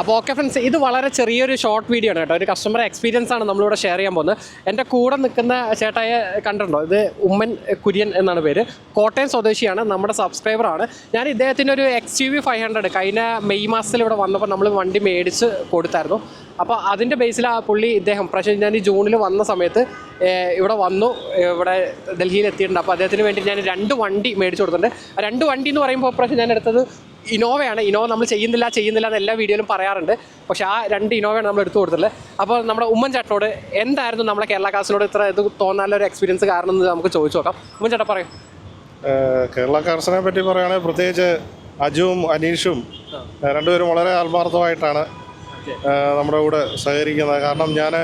അപ്പോൾ okay friends ഇത് വളരെ ചെറിയൊരു ഷോർട്ട് വീഡിയോ ആണ് കേട്ടോ. ഒരു കസ്റ്റമർ എക്സ്പീരിയൻസ് ആണ് നമ്മളിവിടെ ഷെയർ ചെയ്യാൻ പോകുന്നത്. എന്റെ കൂടെ നിൽക്കുന്ന ചേട്ടായെ കണ്ടിട്ടുണ്ടോ? ഇത് ഉമ്മൻ കുര്യൻ എന്നാണ് പേര്. കോട്ടയം സ്വദേശിയാണ് നമ്മുടെ സബ്സ്ക്രൈബറാണ് ഞാൻ ഇദ്ദേഹത്തിന്റെ ഒരു X U V five hundred കഴിഞ്ഞ മെയ് മാസത്തിൽ ഇവിടെ വന്നപ്പോൾ നമ്മൾ വണ്ടി മേടിച്ച് കൊടുത്തായിരുന്നു. അപ്പോൾ അതിന്റെ ബേസിൽ ആ പുള്ളി ഇദ്ദേഹം. പക്ഷേ ഞാൻ ഈ ജൂണിൽ വന്ന സമയത്ത് ഇവിടെ വന്നു. ഇവിടെ ഡൽഹിയിൽ എത്തിയിട്ടുണ്ട്. അപ്പോൾ അദ്ദേഹത്തിന് വേണ്ടി ഞാൻ രണ്ട് വണ്ടി മേടിച്ചു കൊടുത്തിട്ടുണ്ട്. രണ്ട് വണ്ടി എന്ന് പറയുമ്പോൾ പ്രശ്നം ഞാൻ എടുത്തത് ഇനോവയാണ് ഇനോവ നമ്മൾ ചെയ്യുന്നില്ല ചെയ്യുന്നില്ല എന്ന് എല്ലാ വീഡിയോയിലും പറയാറുണ്ട്. പക്ഷേ ആ രണ്ട് ഇനോവയാണ് നമ്മൾ എടുത്തു കൊടുത്തിട്ടുള്ളത്. അപ്പോൾ നമ്മുടെ ഉമ്മൻ ചേട്ടനോട് എന്തായിരുന്നു നമ്മുടെ കേരള കാസിനോട് ഇത്ര ഇത് തോന്നാനുള്ള ഒരു എക്സ്പീരിയൻസ് കാരണം എന്ന് നമുക്ക് ചോദിച്ചു നോക്കാം. ഉമ്മൻ ചേട്ടാ പറയും കേരള കാർസിനെ പറ്റി പറയുകയാണെങ്കിൽ പ്രത്യേകിച്ച് അജുവും അനീഷും രണ്ടുപേരും വളരെ ആത്മാർത്ഥമായിട്ടാണ് നമ്മുടെ കൂടെ സഹകരിക്കുന്നത്. കാരണം ഞാൻ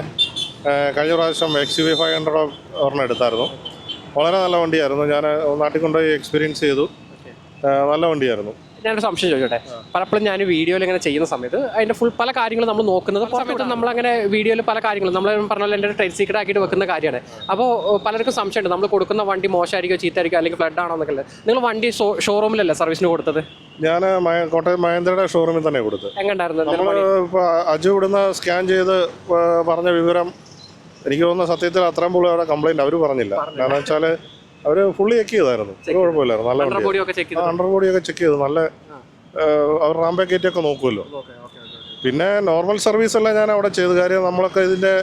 കഴിഞ്ഞ പ്രാവശ്യം എക്സ് വി ഫൈവ് ഹൺഡ്രഡ് ഒരെണ്ണം എടുത്തായിരുന്നു. വളരെ നല്ല വണ്ടിയായിരുന്നു. ഞാൻ നാട്ടിൽ കൊണ്ടുപോയി എക്സ്പീരിയൻസ് ചെയ്തു. നല്ല വണ്ടിയായിരുന്നു. ഞാനൊരു സംശയം ചോദിച്ചോട്ടെ? പലപ്പോഴും ഞാൻ വീഡിയോയിൽ ഇങ്ങനെ ചെയ്യുന്ന സമയത്ത് അതിന്റെ ഫുൾ പല കാര്യങ്ങളും നമ്മൾ നോക്കുന്നത് സമയത്ത് നമ്മൾ അങ്ങനെ വീഡിയോയിൽ പല കാര്യങ്ങളും നമ്മൾ പറഞ്ഞാൽ പോലെ എന്റെ ട്രേഡ് സീക്രട്ട് ആക്കിയിട്ട് വെക്കുന്ന കാര്യമാണ്. അപ്പോൾ പലർക്കും സംശയമുണ്ട്. നമ്മൾ കൊടുക്കുന്ന വണ്ടി മോശമായിരിക്കും ചീത്തായിരിക്കോ അല്ലെങ്കിൽ ഫ്ലഡ് ആണോ എന്നൊക്കെ. നിങ്ങൾ വണ്ടി ഷോറൂമിലല്ലേ സർവീസിന് കൊടുത്തത്? ഞാൻ കോട്ടയം മഹേന്ദ്രയുടെ ഷോറൂമിൽ തന്നെ കൊടുത്തു എങ്ങനെയുണ്ടായിരുന്നു നമ്മൾ ഇപ്പോൾ അജു ഇവിടുന്ന് സ്കാൻ ചെയ്ത് പറഞ്ഞ വിവരം എനിക്ക് തോന്നുന്ന സത്യത്തിൽ അത്രയും പുള്ളി അവിടെ കംപ്ലൈന്റ് അവർ പറഞ്ഞില്ല. കാരണം വെച്ചാൽ അവർ ഫുള്ളി ചെക്ക് ചെയ്തായിരുന്നു. ഒരു കുഴപ്പമില്ലായിരുന്നു. നല്ല വണ്ടി ബോഡിയൊക്കെ ചെക്ക് ചെയ്ത്. അണ്ടർ ബോഡിയൊക്കെ ചെക്ക് ചെയ്തു. നല്ല അവർ റാമ്പേ കയറ്റിയൊക്കെ നോക്കുമല്ലോ പിന്നെ നോർമൽ സർവീസ് എല്ലാം ഞാൻ അവിടെ ചെയ്തു. കാര്യം നമ്മളൊക്കെ ഇതിന്റെ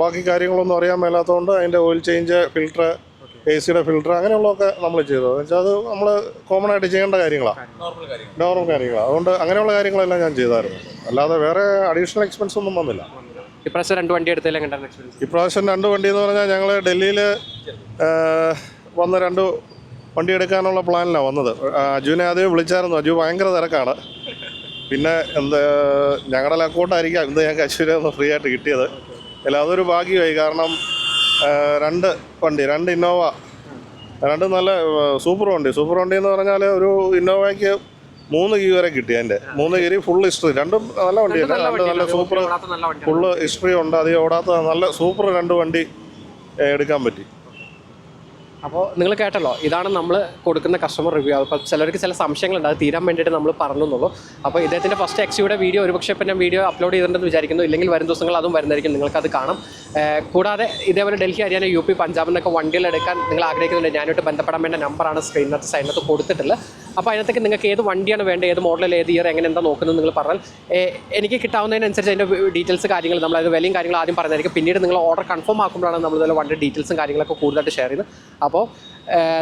ബാക്കി കാര്യങ്ങളൊന്നും അറിയാൻ മേലാത്തതുകൊണ്ട് അതിന്റെ ഓയിൽ ചേഞ്ച് ഫിൽട്ടർ എ സിയുടെ ഫിൽട്ടർ അങ്ങനെയുള്ളതൊക്കെ നമ്മൾ ചെയ്തു. എന്ന് വെച്ചാൽ അത് നമ്മൾ കോമൺ ആയിട്ട് ചെയ്യേണ്ട കാര്യങ്ങളാണ് നോർമൽ കാര്യങ്ങളാണ് അതുകൊണ്ട് അങ്ങനെയുള്ള കാര്യങ്ങളെല്ലാം ഞാൻ ചെയ്തായിരുന്നു. അല്ലാതെ വേറെ അഡീഷണൽ എക്സ്പെൻസ് ഒന്നും വന്നില്ല. ഇപ്രാവശ്യം രണ്ട് വണ്ടി എടുത്തില്ല ഇപ്രാവശ്യം രണ്ട് വണ്ടി എന്ന് പറഞ്ഞാൽ ഞങ്ങൾ ഡൽഹിയിൽ വന്ന രണ്ട് വണ്ടി എടുക്കാനുള്ള പ്ലാനിലാണ് വന്നത്. അജുവിനെ ആദ്യം വിളിച്ചായിരുന്നു. അജു ഭയങ്കര തിരക്കാണ്. പിന്നെ എന്ത് ഞങ്ങളുടെ അക്കൗണ്ടായിരിക്കാം ഇന്ന് ഞങ്ങൾക്ക് അശ്വിനെ ഒന്ന് ഫ്രീ ആയിട്ട് കിട്ടിയത്. അല്ല അതൊരു ഭാഗ്യമായി. കാരണം രണ്ട് വണ്ടി രണ്ട് ഇന്നോവ. രണ്ട് നല്ല സൂപ്പർ വണ്ടി. സൂപ്പർ വണ്ടി എന്ന് പറഞ്ഞാൽ ഒരു ഇന്നോവയ്ക്ക് മൂന്ന് കീ വരെ കിട്ടി അതിന്റെ മൂന്ന് കീരി ഫുൾ ഹിസ്റ്ററി രണ്ടും നല്ല വണ്ടിയല്ല രണ്ട് നല്ല സൂപ്പർ ഫുള്ള് ഹിസ്റ്ററി ഉണ്ട്. അധികം ഓടാത്ത നല്ല സൂപ്പർ രണ്ട് വണ്ടി എടുക്കാൻ പറ്റി. അപ്പോൾ നിങ്ങൾ കേട്ടല്ലോ ഇതാണ് നമ്മൾ കൊടുക്കുന്ന കസ്റ്റമർ റിവ്യൂ അപ്പോൾ ചിലർക്ക് ചില സംശയങ്ങളുണ്ട് അത് തീരാൻ വേണ്ടിയിട്ട് നമ്മൾ പറഞ്ഞു എന്നുള്ളൂ അപ്പോൾ ഇദ്ദേഹത്തിന്റെ ഫസ്റ്റ് എക്സിയുടെ വീഡിയോ ഒരുപക്ഷെ ഇപ്പം ഞാൻ വീഡിയോ അപ്ലോഡ് ചെയ്തിട്ടുണ്ടെന്ന് വിചാരിക്കുന്നു ഇല്ലെങ്കിൽ വരും ദിവസങ്ങൾ അതും വരുന്നതായിരിക്കും നിങ്ങൾക്കത് കാണാം. കൂടാതെ ഇതേപോലെ ഡൽഹി ഹരിയാന യു പി പഞ്ചാബ് എന്നൊക്കെ വണ്ടികൾ എടുക്കാൻ നിങ്ങൾ ആഗ്രഹിക്കുന്നുണ്ട്. ഞാനായിട്ട് ബന്ധപ്പെടാൻ വേണ്ട നമ്പറാണ് സ്ക്രീനിനകത്ത് സൈഡിനകത്ത് കൊടുത്തിട്ടുള്ളത്. അപ്പോൾ അതിനകത്തേക്ക് നിങ്ങൾക്ക് ഏത് വണ്ടിയാണ് വേണ്ടത് ഏത് മോഡൽ ഏത് ഇയർ എങ്ങനെ എന്താ നോക്കുന്നത് നിങ്ങൾ പറഞ്ഞാൽ എനിക്ക് കിട്ടാവുന്നതിനനുസരിച്ച് അതിന്റെ ഡീറ്റെയിൽസ് കാര്യങ്ങൾ നമ്മൾ അത് വിലയും കാര്യങ്ങളും ആദ്യം പറഞ്ഞായിരിക്കും. പിന്നീട് നിങ്ങൾ ഓർഡർ കൺഫേം ആക്കുമ്പോഴാണ് നമ്മൾ വണ്ടി ഡീറ്റെയിൽസും കാര്യങ്ങളൊക്കെ കൂടുതലായിട്ട് ഷെയർ ചെയ്യുന്നത്. അപ്പോൾ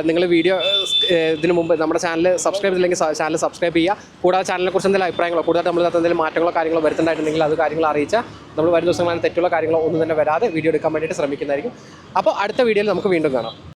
നിങ്ങൾ വീഡിയോ ഇതിനു മുമ്പ് നമ്മുടെ ചാനൽ സബ്സ്ക്രൈബ് ചെയ്തില്ലെങ്കിൽ ചാനൽ സബ്സ്ക്രൈബ് ചെയ്യുക. കൂടാതെ ചാനലിനെ കുറിച്ച് എന്തെങ്കിലും അഭിപ്രായങ്ങളോ കൂടുതൽ നമ്മൾ എന്തെങ്കിലും മാറ്റങ്ങളോ കാര്യങ്ങളോ വരുത്തേണ്ടായിട്ടുണ്ടെങ്കിൽ അത് കാര്യങ്ങൾ അറിയിച്ചാൽ നമ്മൾ വരും ദിവസങ്ങളിൽ തെറ്റുള്ള കാര്യങ്ങളോ ഒന്നും തന്നെ വരാതെ വീഡിയോ എടുക്കാൻ വേണ്ടിയിട്ട് ശ്രമിക്കുന്നതായിരിക്കും. അപ്പോൾ അടുത്ത വീഡിയോയിൽ നമുക്ക് വീണ്ടും കാണാം.